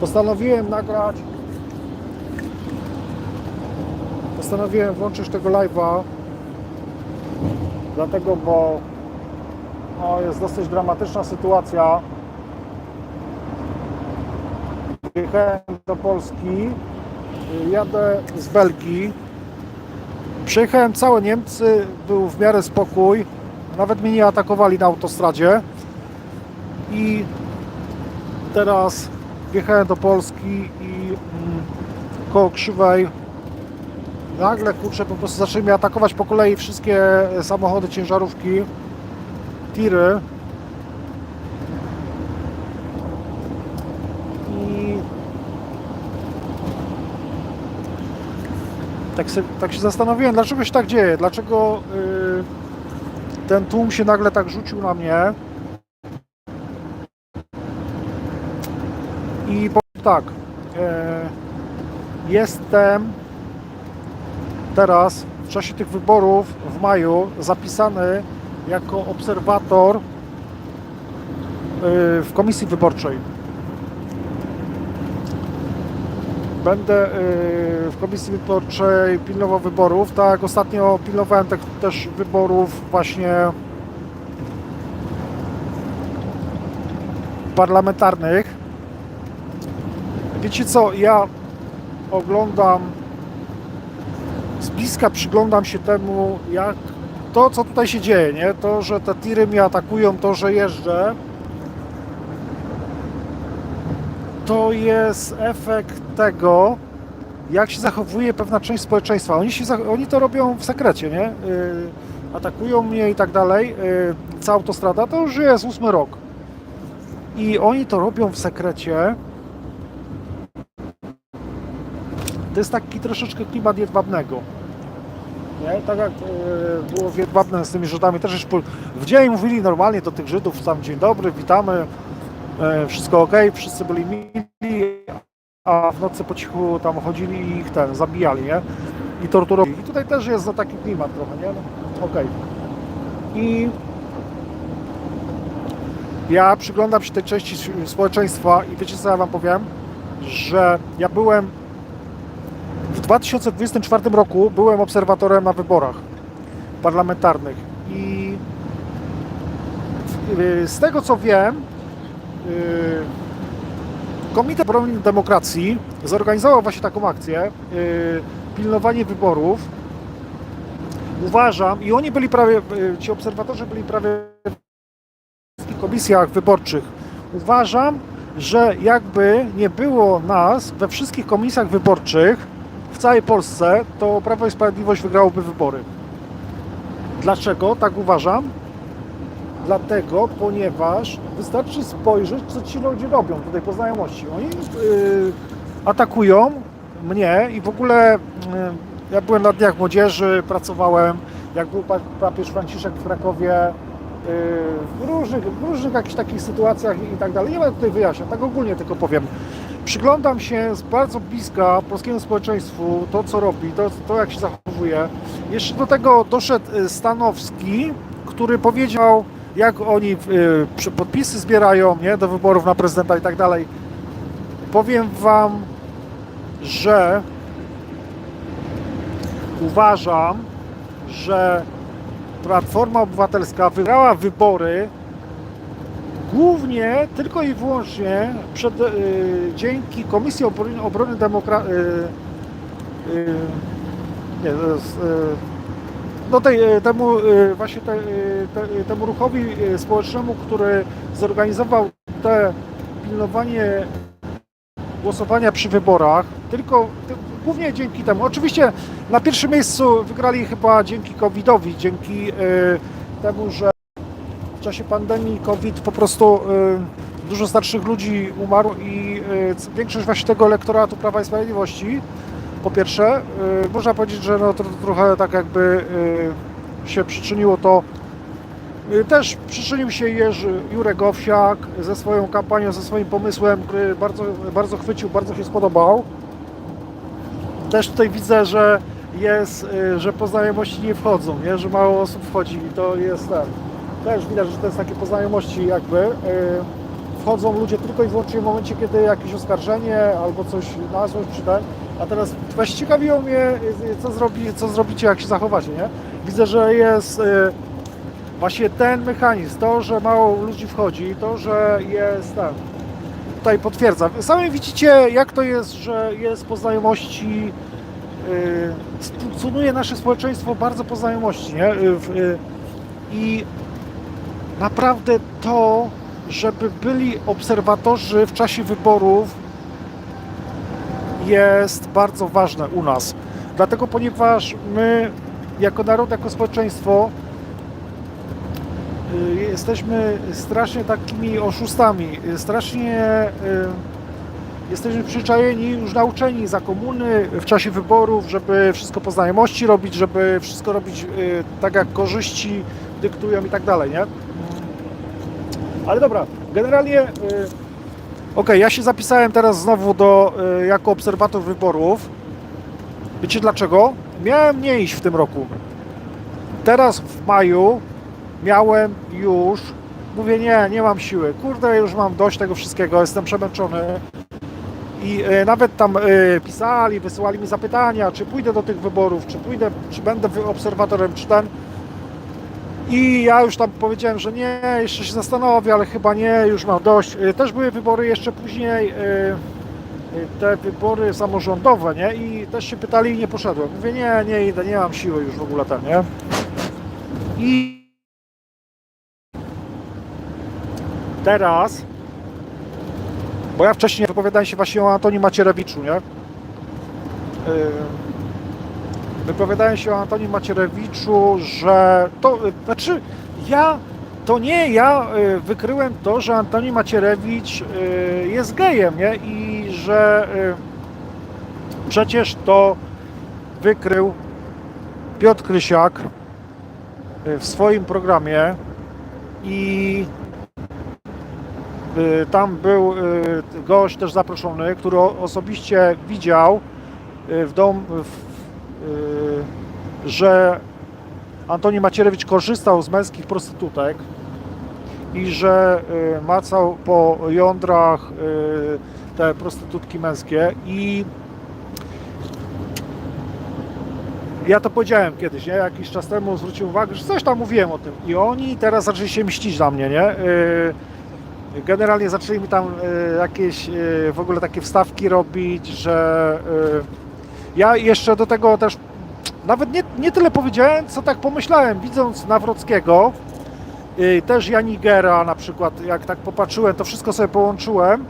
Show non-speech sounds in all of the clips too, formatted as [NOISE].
Postanowiłem nagrać. Postanowiłem włączyć tego live'a. Dlatego, bo no, jest dosyć dramatyczna sytuacja. Jechałem do Polski, jadę z Belgii. Przejechałem całe Niemcy, był w miarę spokój. Nawet mnie nie atakowali na autostradzie. I teraz wjechałem do Polski i mm, koło Krzywej nagle kurczę po prostu zaczęli mnie atakować po kolei wszystkie samochody, ciężarówki, tiry. I tak, se, tak się zastanowiłem, dlaczego się tak dzieje, dlaczego y, ten tłum się nagle tak rzucił na mnie. I powiem tak, e, jestem teraz w czasie tych wyborów w maju zapisany jako obserwator y, w komisji wyborczej. Będę y, w komisji wyborczej pilnował wyborów. Tak ostatnio pilnowałem te, też wyborów właśnie parlamentarnych. Wiecie co, ja oglądam z bliska przyglądam się temu, jak to, co tutaj się dzieje, nie? To, że te tiry mnie atakują, to, że jeżdżę, to jest efekt tego, jak się zachowuje pewna część społeczeństwa. Oni, się, oni to robią w sekrecie, nie? Yy, atakują mnie i tak dalej. Yy, cała autostrada to już jest ósmy rok. I oni to robią w sekrecie. To jest taki troszeczkę klimat jedwabnego. Nie? Tak jak e, było w jedwabnym z tymi Żydami, też już w dzień mówili normalnie do tych Żydów, tam dzień dobry, witamy, e, wszystko ok, wszyscy byli mili, a w nocy po cichu tam chodzili i ich ten, zabijali, nie? I torturowali. I tutaj też jest taki klimat trochę, nie? No, okej. I ja przyglądam się tej części społeczeństwa i wiecie co ja wam powiem? Że ja byłem w 2024 roku byłem obserwatorem na wyborach parlamentarnych i y, z tego co wiem, y, Komitet Obrony Demokracji zorganizował właśnie taką akcję y, pilnowanie wyborów. Uważam, i oni byli prawie, ci obserwatorzy byli prawie w komisjach wyborczych. Uważam, że jakby nie było nas we wszystkich komisjach wyborczych w całej Polsce, to Prawo i Sprawiedliwość wygrałoby wybory. Dlaczego tak uważam? Dlatego, ponieważ wystarczy spojrzeć, co ci ludzie robią tutaj po znajomości. Oni yy, atakują mnie i w ogóle yy, ja byłem na Dniach Młodzieży, pracowałem, jak był pa- papież Franciszek w Krakowie, yy, w różnych, w różnych jakichś takich sytuacjach i tak dalej. Nie będę tutaj wyjaśniał, tak ogólnie tylko powiem. Przyglądam się z bardzo bliska polskiemu społeczeństwu, to co robi, to, to jak się zachowuje. Jeszcze do tego doszedł y, Stanowski, który powiedział, jak oni y, podpisy zbierają nie, do wyborów na prezydenta i tak dalej. Powiem Wam, że uważam, że Platforma Obywatelska wygrała wybory głównie tylko i wyłącznie przed, y, dzięki Komisji Obrony, Obrony. Y, y, nie, y, no tej, y, temu y, właśnie te, te, temu ruchowi społecznemu, który zorganizował te pilnowanie głosowania przy wyborach, tylko ty, głównie dzięki temu. Oczywiście na pierwszym miejscu wygrali chyba dzięki COVID-owi, dzięki temu, że czasie pandemii COVID po prostu y, dużo starszych ludzi umarło i y, większość właśnie tego elektoratu Prawa i Sprawiedliwości po pierwsze, y, można powiedzieć, że no, to, trochę tak jakby się przyczyniło to też przyczynił się Jerzy Jurek Owsiak ze swoją kampanią, ze swoim pomysłem, który bardzo, bardzo chwycił, bardzo się spodobał. Też tutaj widzę, że jest, że po znajomości nie wchodzą, nie? że mało osób wchodzi i to jest ten. Też widać, że to jest takie po znajomości jakby. y, wchodzą ludzie tylko i wyłącznie w momencie, kiedy jakieś oskarżenie albo coś na złość ten. A teraz właśnie ciekawiło mnie, y, co, zrobi, co zrobicie, jak się zachowacie, nie? Widzę, że jest y, właśnie ten mechanizm, to, że mało ludzi wchodzi, to, że jest ten, tutaj potwierdza. Sami widzicie, jak to jest, że jest po znajomości, y, funkcjonuje nasze społeczeństwo bardzo po znajomości, nie? I naprawdę to, żeby byli obserwatorzy w czasie wyborów, jest bardzo ważne u nas. Dlatego, ponieważ my, jako naród, jako społeczeństwo, y, jesteśmy strasznie takimi oszustami, strasznie y, jesteśmy przyczajeni, już nauczeni za komuny w czasie wyborów, żeby wszystko po znajomości robić, żeby wszystko robić y, tak jak korzyści dyktują i tak dalej, nie? Ale dobra, generalnie y, okej, ja się zapisałem teraz znowu do, y, jako obserwator wyborów. Wiecie dlaczego? Miałem nie iść w tym roku. Teraz w maju miałem już, mówię nie, nie mam siły, kurde, już mam dość tego wszystkiego, jestem przemęczony. I e, nawet tam pisali, wysyłali mi zapytania, czy pójdę do tych wyborów, czy pójdę, czy będę obserwatorem, czy ten. I ja już tam powiedziałem, że nie, jeszcze się zastanowię, ale chyba nie, już mam dość. E, Też były wybory jeszcze później, e, e, te wybory samorządowe, nie? I też się pytali i nie poszedłem. Mówię, nie, nie idę, nie mam siły już w ogóle ten, nie? I teraz, bo ja wcześniej wypowiadałem się właśnie o Antoni Macierewiczu, nie? Yy, Wypowiadałem się o Antoni Macierewiczu, że to, yy, znaczy ja, to nie ja yy, wykryłem to, że Antoni Macierewicz yy, jest gejem, nie? I że przecież to wykrył Piotr Krysiak w swoim programie i Y, Tam był y, gość też zaproszony, który osobiście widział y, w dom, w, y, że Antoni Macierewicz korzystał z męskich prostytutek i że y, macał po jądrach y, te prostytutki męskie i ja to powiedziałem kiedyś, nie? Jakiś czas temu zwróciłem uwagę, że coś tam mówiłem o tym i oni teraz zaczęli się mścić na mnie, nie? Y, Generalnie zaczęli mi tam y, jakieś y, w ogóle takie wstawki robić, że y, ja jeszcze do tego też nawet nie, nie tyle powiedziałem, co tak pomyślałem, widząc Nawrockiego, y, też Janigera na przykład, jak tak popatrzyłem, to wszystko sobie połączyłem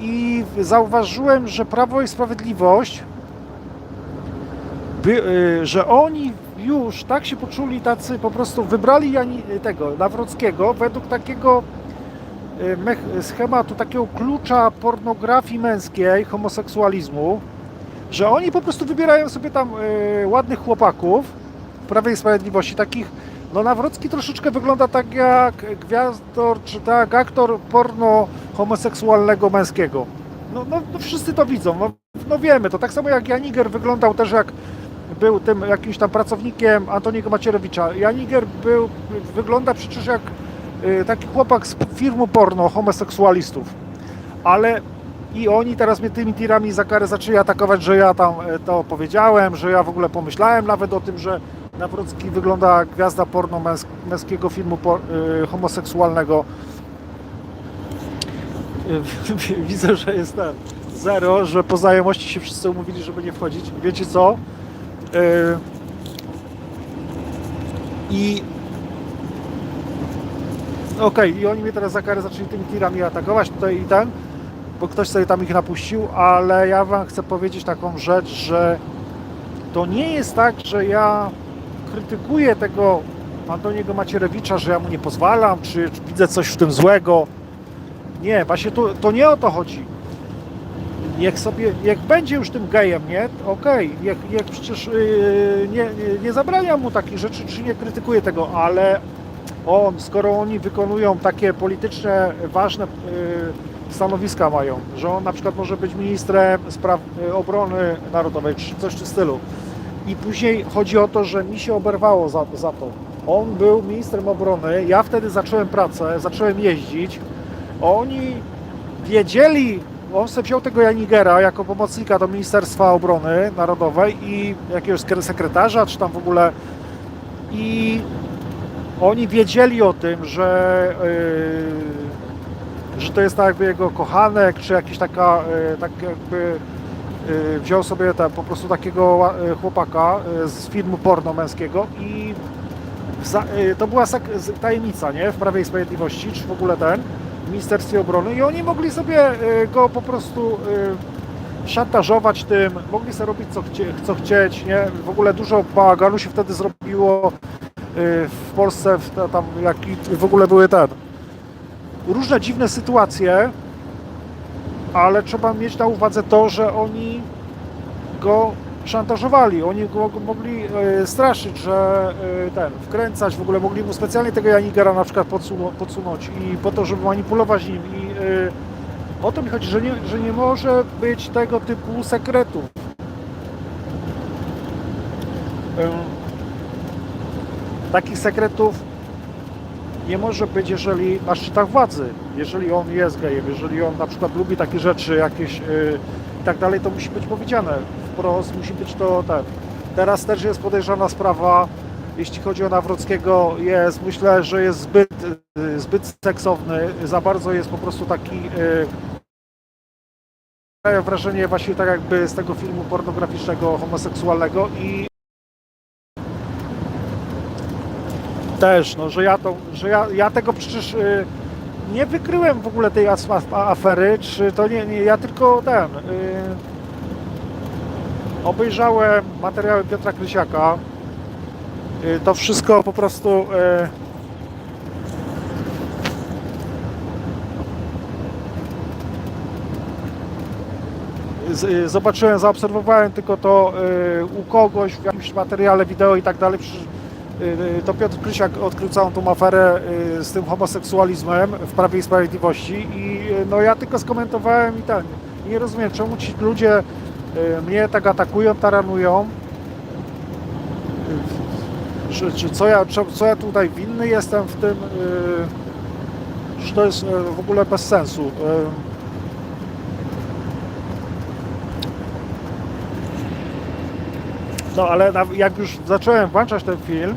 i zauważyłem, że Prawo i Sprawiedliwość, by, y, że oni już tak się poczuli tacy, po prostu wybrali Jani, tego Nawrockiego według takiego y, mech- schematu, takiego klucza pornografii męskiej, homoseksualizmu, że oni po prostu wybierają sobie tam y, ładnych chłopaków w Prawie i Sprawiedliwości, takich, no Nawrocki troszeczkę wygląda tak jak gwiazdor, czy tak aktor porno homoseksualnego męskiego. No, no, no wszyscy to widzą, no, no wiemy to, tak samo jak Janiger wyglądał też jak był tym jakimś tam pracownikiem Antoniego Macierewicza. Janiger był, wygląda przecież jak y, taki chłopak z firmy porno homoseksualistów. Ale i oni teraz mnie tymi tirami za karę zaczęli atakować, że ja tam e, to powiedziałem, że ja w ogóle pomyślałem nawet o tym, że Nawrocki wygląda jak gwiazda porno męsk męskiego filmu por, y, homoseksualnego. Y, [LAUGHS] Widzę, że jest ten zero, że po znajomości się wszyscy umówili, żeby nie wchodzić. Wiecie co? I okej, i oni mnie teraz za karę zaczęli tymi tirami atakować tutaj i ten, bo ktoś sobie tam ich napuścił, ale ja wam chcę powiedzieć taką rzecz, że to nie jest tak, że ja krytykuję tego Antoniego Macierewicza, że ja mu nie pozwalam, czy, czy widzę coś w tym złego. Nie, właśnie to, to nie o to chodzi. Niech sobie, jak będzie już tym gejem, nie? Okej, jak, jak przecież yy, nie, nie, nie zabraniam mu takich rzeczy, czy nie krytykuję tego, ale on, skoro oni wykonują takie polityczne, ważne yy, stanowiska mają, że on na przykład może być ministrem spraw yy, obrony narodowej, czy coś w tym stylu. I później chodzi o to, że mi się oberwało za, za to. On był ministrem obrony, ja wtedy zacząłem pracę, zacząłem jeździć. Oni wiedzieli, on sobie wziął tego Janigera jako pomocnika do Ministerstwa Obrony Narodowej i jakiegoś sekre- sekretarza, czy tam w ogóle i oni wiedzieli o tym, że, yy, że to jest tak jakby jego kochanek, czy jakiś taka, yy, tak jakby yy, wziął sobie tam po prostu takiego yy, chłopaka z filmu porno męskiego i to była tajemnica, nie? W Prawie i Sprawiedliwości, czy w ogóle ten, w Ministerstwie Obrony i oni mogli sobie go po prostu szantażować tym, mogli sobie robić co, chcie, co chcieć, nie? W ogóle dużo bałaganu się wtedy zrobiło w Polsce, w, ta- tam jak w ogóle były ten różne dziwne sytuacje, ale trzeba mieć na uwadze to, że oni go szantażowali, oni go mogli e, straszyć, że e, ten, wkręcać, w ogóle mogli mu specjalnie tego Janigera na przykład podsuną, podsunąć i po to, żeby manipulować nim i e, o to mi chodzi, że nie, że nie może być tego typu sekretów. Takich sekretów nie może być, jeżeli na szczytach władzy, jeżeli on jest gejem, jeżeli on na przykład lubi takie rzeczy jakieś yy, i tak dalej, to musi być powiedziane wprost, musi być to tak. Teraz też jest podejrzana sprawa, jeśli chodzi o Nawrockiego, jest, myślę, że jest zbyt, yy, zbyt seksowny, za bardzo jest po prostu taki yy, wrażenie właśnie tak jakby z tego filmu pornograficznego, homoseksualnego i też, no, że ja to, że ja, ja tego przecież y, nie wykryłem w ogóle tej afery, czy to nie, nie ja tylko ten, y, obejrzałem materiały Piotra Krysiaka, y, to wszystko po prostu y, y, zobaczyłem, zaobserwowałem tylko to y, u kogoś w jakimś materiale wideo i tak dalej. Przecież, to Piotr Krysiak odkrył całą tą aferę y, z tym homoseksualizmem w Prawie i Sprawiedliwości i y, no ja tylko skomentowałem i ten. Nie rozumiem, czemu ci ludzie y, mnie tak atakują, taranują. Y, Czy, czy co, ja, czy, co ja tutaj winny jestem w tym? y, Że to jest y, w ogóle bez sensu. No ale jak już zacząłem włączać ten film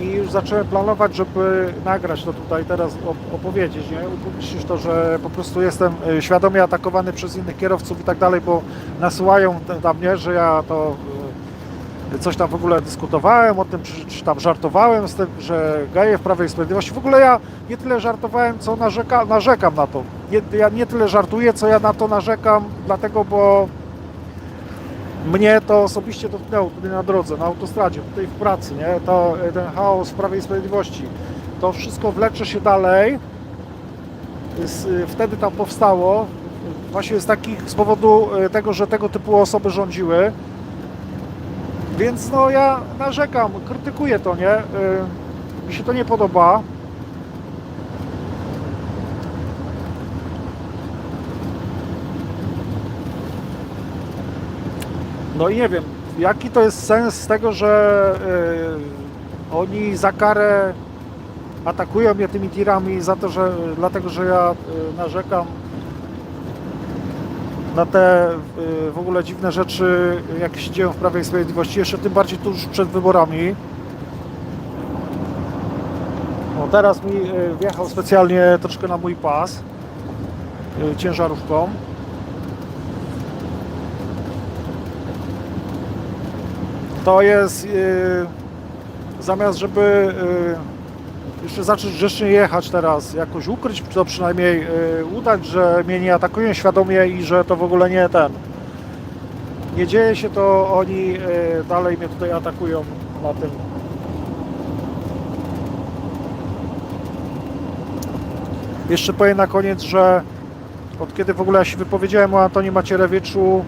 i już zacząłem planować, żeby nagrać to tutaj teraz op- opowiedzieć, nie? Upublicznić to, że po prostu jestem y, świadomie atakowany przez innych kierowców i tak dalej, bo nasyłają na mnie, że ja to y, coś tam w ogóle dyskutowałem o tym, czy, czy tam żartowałem z tym, że geje w Prawie i Sprawiedliwości. W ogóle ja nie tyle żartowałem, co narzeka, narzekam na to. Nie, ja nie tyle żartuję, co ja na to narzekam, dlatego, bo mnie to osobiście dotknęło tutaj na drodze, na autostradzie, tutaj w pracy, nie? To, e, ten chaos Prawie i Sprawiedliwości. To wszystko wlecze się dalej. Y, wtedy tam powstało właśnie z takich, z powodu e, tego, że tego typu osoby rządziły. Więc no ja narzekam, krytykuję to, nie? Mi się to nie podoba. No i nie wiem, jaki to jest sens z tego, że y, oni za karę atakują mnie tymi tirami za to, że dlatego, że ja y, narzekam na te y, w ogóle dziwne rzeczy, jak się dzieją w Prawie i Sprawiedliwości, jeszcze tym bardziej tuż przed wyborami. No teraz mi y, wjechał specjalnie troszkę na mój pas ciężarówką. To jest yy, zamiast żeby yy, jeszcze zacząć grzecznie jechać teraz, jakoś ukryć to przynajmniej, yy, udać, że mnie nie atakują świadomie i że to w ogóle nie ten. Nie dzieje się to, oni dalej mnie tutaj atakują na tym. Jeszcze powiem na koniec, że od kiedy w ogóle ja się wypowiedziałem o Antonie Macierewiczu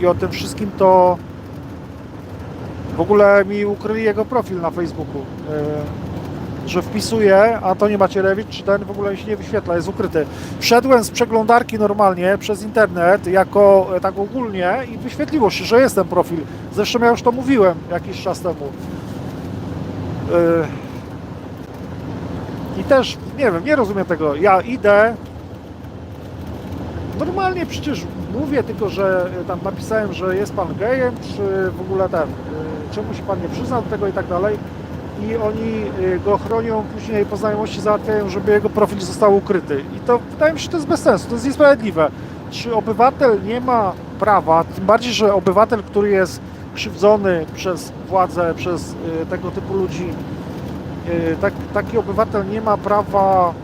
i o tym wszystkim, to w ogóle mi ukryli jego profil na Facebooku, yy, że wpisuję Antoni Macierewicz, czy ten w ogóle się nie wyświetla, jest ukryty. Wszedłem z przeglądarki normalnie przez internet, jako e, tak ogólnie i wyświetliło się, że jest ten profil. Zresztą ja już to mówiłem jakiś czas temu. Yy, I też, nie wiem, nie rozumiem tego. Ja idę, Normalnie przecież mówię tylko, że y, tam napisałem, że jest pan gejem, czy w ogóle ten, y, czemu się pan nie przyznał do tego i tak dalej. I oni y, go chronią, później po znajomości załatwiają, żeby jego profil został ukryty. I to wydaje mi się, że to jest bez sensu, to jest niesprawiedliwe. Czy obywatel nie ma prawa, tym bardziej, że obywatel, który jest krzywdzony przez władzę, przez tego typu ludzi, tak, taki obywatel nie ma prawa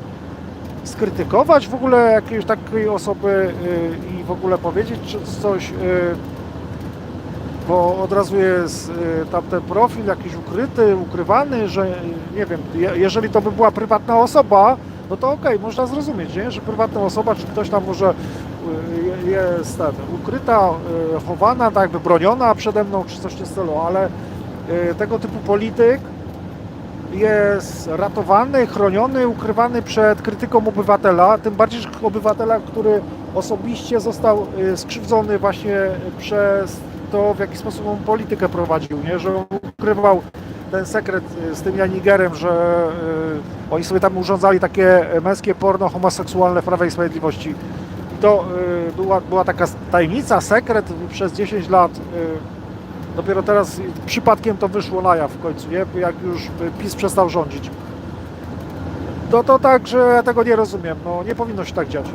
skrytykować w ogóle jakiejś takiej osoby y, i w ogóle powiedzieć coś, y, bo od razu jest y, tamten profil jakiś ukryty, ukrywany, że nie wiem, je- jeżeli to by była prywatna osoba, no to okej, można zrozumieć, nie? że prywatna osoba, czy ktoś tam może je- jest ten, ukryta, chowana, tak jakby broniona przede mną, czy coś w tym stylu, ale tego typu polityk jest ratowany, chroniony, ukrywany przed krytyką obywatela, tym bardziej obywatela, który osobiście został y, skrzywdzony właśnie przez to, w jaki sposób on politykę prowadził, nie? że ukrywał ten sekret y, z tym Janigerem, że y, oni sobie tam urządzali takie męskie porno homoseksualne w Prawie i Sprawiedliwości. I to y, była, była taka tajemnica, sekret przez 10 lat. Y, Dopiero teraz przypadkiem to wyszło na jaw w końcu, nie? Jak już PiS przestał rządzić. No to tak, że ja tego nie rozumiem. No nie powinno się tak dziać.